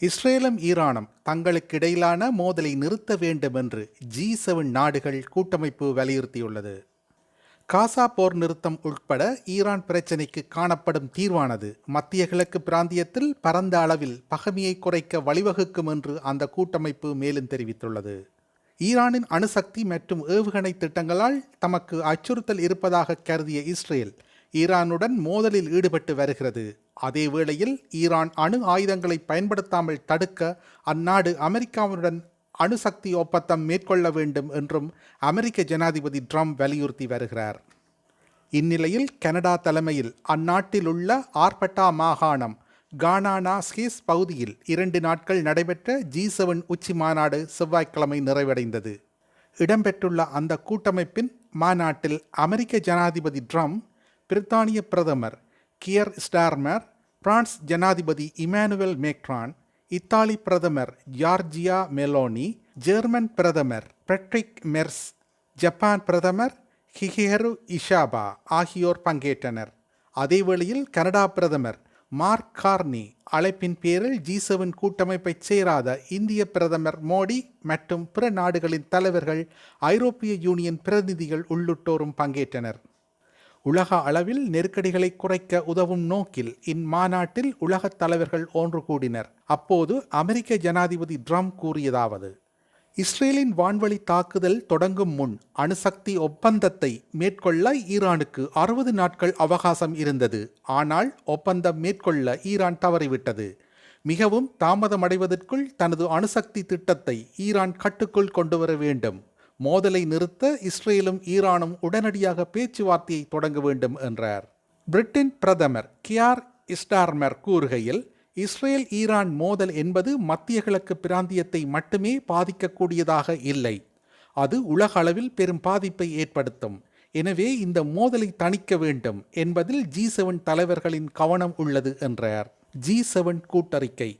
இஸ்ரேலும் ஈரானும் தங்களுக்கிடையிலான மோதலை நிறுத்த வேண்டும் என்று ஜி செவன் நாடுகள் கூட்டமைப்பு வலியுறுத்தியுள்ளது. காசா போர் நிறுத்தம் உட்பட ஈரான் பிரச்சினைக்கு காணப்படும் தீர்வானது மத்திய கிழக்கு பிராந்தியத்தில் பரந்த அளவில் பகமையை குறைக்க வழிவகுக்கும் என்று அந்த கூட்டமைப்பு மேலும் தெரிவித்துள்ளது. ஈரானின் அணுசக்தி மற்றும் ஏவுகணை திட்டங்களால் தமக்கு அச்சுறுத்தல் இருப்பதாக கருதிய இஸ்ரேல் ஈரானுடன் மோதலில் ஈடுபட்டு வருகிறது. அதே வேளையில் ஈரான் அணு ஆயுதங்களை பயன்படுத்தாமல் தடுக்க அந்நாடு அமெரிக்காவுடன் அணுசக்தி ஒப்பந்தம் மேற்கொள்ள வேண்டும் என்றும் அமெரிக்க ஜனாதிபதி ட்ரம்ப் வலியுறுத்தி வருகிறார். இந்நிலையில் கனடா தலைமையில் அந்நாட்டில் உள்ள ஆர்பட்டா மாகாணம் கானானா ஸ்கீஸ் பகுதியில் இரண்டு நாட்கள் நடைபெற்ற ஜி செவன் உச்சி மாநாடு செவ்வாய்க்கிழமை நிறைவடைந்தது. இடம்பெற்றுள்ள அந்த கூட்டமைப்பின் மாநாட்டில் அமெரிக்க ஜனாதிபதி ட்ரம்ப் பிரித்தானிய பிரதமர் கியர் ஸ்டார்மர் பிரான்ஸ் ஜனாதிபதி இமானுவேல் மேக்ரான் இத்தாலி பிரதமர் ஜார்ஜியா மெலோனி ஜெர்மன் பிரதமர் பெட்ரிக் மெர்ஸ் ஜப்பான் பிரதமர் ஹிஹெரு இஷாபா ஆகியோர் பங்கேற்றனர். அதேவேளையில் கனடா பிரதமர் மார்க் கார்னி அழைப்பின் பேரில் ஜி செவன் கூட்டமைப்பைச் சேராத இந்திய பிரதமர் மோடி மற்றும் பிற நாடுகளின் தலைவர்கள் ஐரோப்பிய யூனியன் பிரதிநிதிகள் உள்ளிட்டோரும் பங்கேற்றனர். உலக அளவில் நெருக்கடிகளை குறைக்க உதவும் நோக்கில் இம்மாநாட்டில் உலகத் தலைவர்கள் ஒன்று கூடினர். அப்போது அமெரிக்க ஜனாதிபதி ட்ரம்ப் கூறியதாவது இஸ்ரேலின் வான்வழி தாக்குதல் தொடங்கும் முன் அணுசக்தி ஒப்பந்தத்தை மேற்கொள்ள ஈரானுக்கு அறுபது நாட்கள் அவகாசம் இருந்தது. ஆனால் ஒப்பந்தம் மேற்கொள்ள ஈரான் தவறிவிட்டது. மிகவும் தாமதமடைவதற்குள் தனது அணுசக்தி திட்டத்தை ஈரான் கட்டுக்குள் கொண்டு வர வேண்டும். மோதலை நிறுத்த இஸ்ரேலும் ஈரானும் உடனடியாக பேச்சுவார்த்தையை தொடங்க வேண்டும் என்றார். பிரிட்டன் பிரதமர் கியார் இஸ்டார்மர் கூறுகையில் இஸ்ரேல் ஈரான் மோதல் என்பது மத்திய கிழக்கு பிராந்தியத்தை மட்டுமே பாதிக்கக்கூடியதாக இல்லை. அது உலக அளவில் பெரும் பாதிப்பை ஏற்படுத்தும். எனவே இந்த மோதலை தணிக்க வேண்டும் என்பதில் ஜி செவன் தலைவர்களின் கவனம் உள்ளது என்றார். ஜி செவன் கூட்டறிக்கை.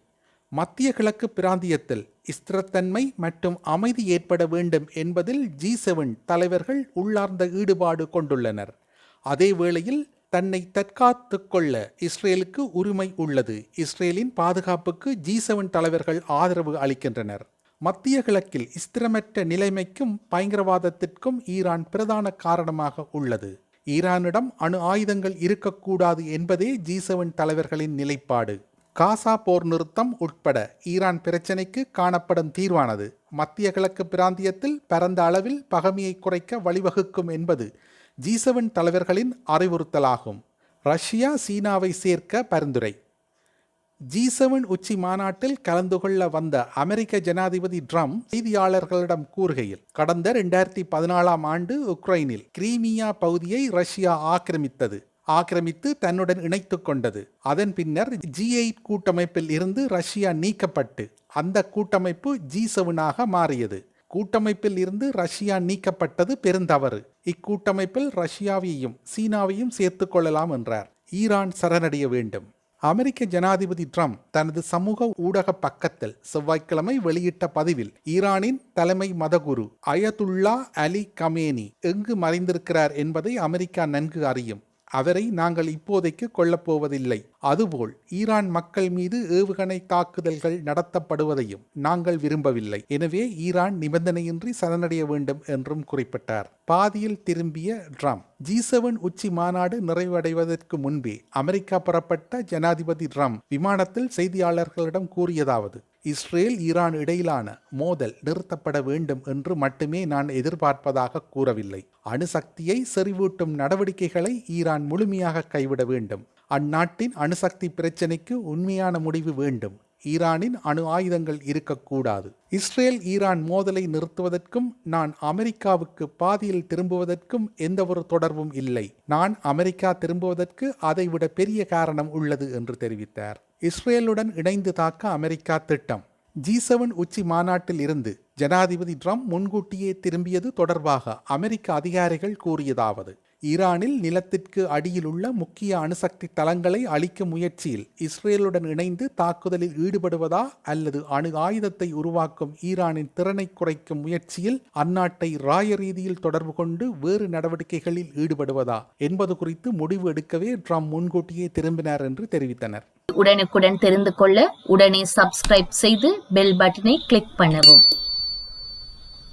மத்திய கிழக்கு பிராந்தியத்தில் ஸ்திரத்தன்மை மற்றும் அமைதி ஏற்பட வேண்டும் என்பதில் ஜி செவன் தலைவர்கள் உள்ளார்ந்த ஈடுபாடு கொண்டுள்ளனர். அதே வேளையில் தன்னை தற்காத்து கொள்ள இஸ்ரேலுக்கு உரிமை உள்ளது. இஸ்ரேலின் பாதுகாப்புக்கு ஜி செவன் தலைவர்கள் ஆதரவு அளிக்கின்றனர். மத்திய கிழக்கில் ஸ்திரமற்ற நிலைமைக்கும் பயங்கரவாதத்திற்கும் ஈரான் பிரதான காரணமாக உள்ளது. ஈரானிடம் அணு ஆயுதங்கள் இருக்கக்கூடாது என்பதே ஜி செவன் தலைவர்களின் நிலைப்பாடு. காசா போர் நிறுத்தம் உட்பட ஈரான் பிரச்சினைக்கு காணப்படும் தீர்வானது. மத்திய கிழக்கு பிராந்தியத்தில் பரந்த அளவில் பகமையை குறைக்க வழிவகுக்கும் என்பது ஜி செவன் தலைவர்களின் அறிவுறுத்தலாகும். ரஷ்யா சீனாவை சேர்க்க பரிந்துரை. ஜி செவன் உச்சி மாநாட்டில் கலந்து கொள்ள வந்த அமெரிக்க ஜனாதிபதி ட்ரம்ப் செய்தியாளர்களிடம் கூறுகையில் கடந்த இரண்டாயிரத்தி பதினாலாம் ஆண்டு உக்ரைனில் கிரீமியா பகுதியை ரஷ்யா ஆக்கிரமித்தது. ஆக்கிரமித்து தன்னுடன் இணைத்து கொண்டது. அதன் பின்னர் ஜி எயிட் கூட்டமைப்பில் இருந்து ரஷ்யா நீக்கப்பட்டு அந்த கூட்டமைப்பு ஜி செவனாக மாறியது. கூட்டமைப்பில் இருந்து ரஷ்யா நீக்கப்பட்டது பெருந்தவறு. இக்கூட்டமைப்பில் ரஷ்யாவையும் சீனாவையும் சேர்த்து கொள்ளலாம் என்றார். ஈரான் சரணடைய வேண்டும். அமெரிக்க ஜனாதிபதி ட்ரம்ப் தனது சமூக ஊடக பக்கத்தில் செவ்வாய்க்கிழமை வெளியிட்ட பதிவில் ஈரானின் தலைமை மதகுரு அயதுல்லா அலி கமேனி எங்கு மறைந்திருக்கிறார் என்பதை அமெரிக்கா நன்கு அறியும். அவரை நாங்கள் இப்போதைக்கு கொல்லப்போவதில்லை. அதுபோல் ஈரான் மக்கள் மீது ஏவுகணை தாக்குதல்கள் நடத்தப்படுவதையும் நாங்கள் விரும்பவில்லை. எனவே ஈரான் நிபந்தனையின்றி சரணடைய வேண்டும் என்றும் குறிப்பிட்டார். பாதியில் திரும்பிய ட்ரம்ப் ஜி செவன் உச்சி மாநாடு நிறைவடைவதற்கு முன்பே அமெரிக்கா புறப்பட்ட ஜனாதிபதி ட்ரம்ப் விமானத்தில் செய்தியாளர்களிடம் கூறியதாவது இஸ்ரேல் ஈரான் இடையிலான மோதல் நிறுத்தப்பட வேண்டும் என்று மட்டுமே நான் எதிர்பார்ப்பதாக கூறவில்லை. அணுசக்தியை செறிவூட்டும் நடவடிக்கைகளை ஈரான் முழுமையாக கைவிட வேண்டும். அந்நாட்டின் அணுசக்தி பிரச்சினைக்கு உண்மையான முடிவு வேண்டும். ஈரானின் அணு ஆயுதங்கள் இருக்கக்கூடாது. இஸ்ரேல் ஈரான் மோதலை நிறுத்துவதற்கும் நான் அமெரிக்காவுக்கு பாதியில் திரும்புவதற்கும் எந்தவொரு தொடர்பும் இல்லை. நான் அமெரிக்கா திரும்புவதற்கு அதைவிட பெரிய காரணம் உள்ளது என்று தெரிவித்தார். இஸ்ரேலுடன் இணைந்து தாக்க அமெரிக்கா திட்டம். ஜி செவன் உச்சி மாநாட்டில் இருந்து ஜனாதிபதி ட்ரம்ப் முன்கூட்டியே திரும்பியது தொடர்பாக அமெரிக்க அதிகாரிகள் கூறியதாவது. ஈரானில் நிலத்திற்கு அடியில் உள்ள முக்கிய அணுசக்தி தளங்களை அழிக்கும் முயற்சியில் இஸ்ரேலுடன் இணைந்து தாக்குதலில் ஈடுபடுவதா அல்லது அணு ஆயுதத்தை உருவாக்கும் ஈரானின் திறனை குறைக்கும் முயற்சியில் அந்நாட்டை ராய ரீதியில் தொடர்பு கொண்டு வேறு நடவடிக்கைகளில் ஈடுபடுவதா என்பது குறித்து முடிவு எடுக்கவே ட்ரம்ப் முன்கூட்டியே திரும்பினார் என்று தெரிவித்தனர். உடனுக்குடன் தெரிந்து கொள்ள உடனே சப்ஸ்கிரைப் செய்து பெல் பட்டனை கிளிக் பண்ணவும்.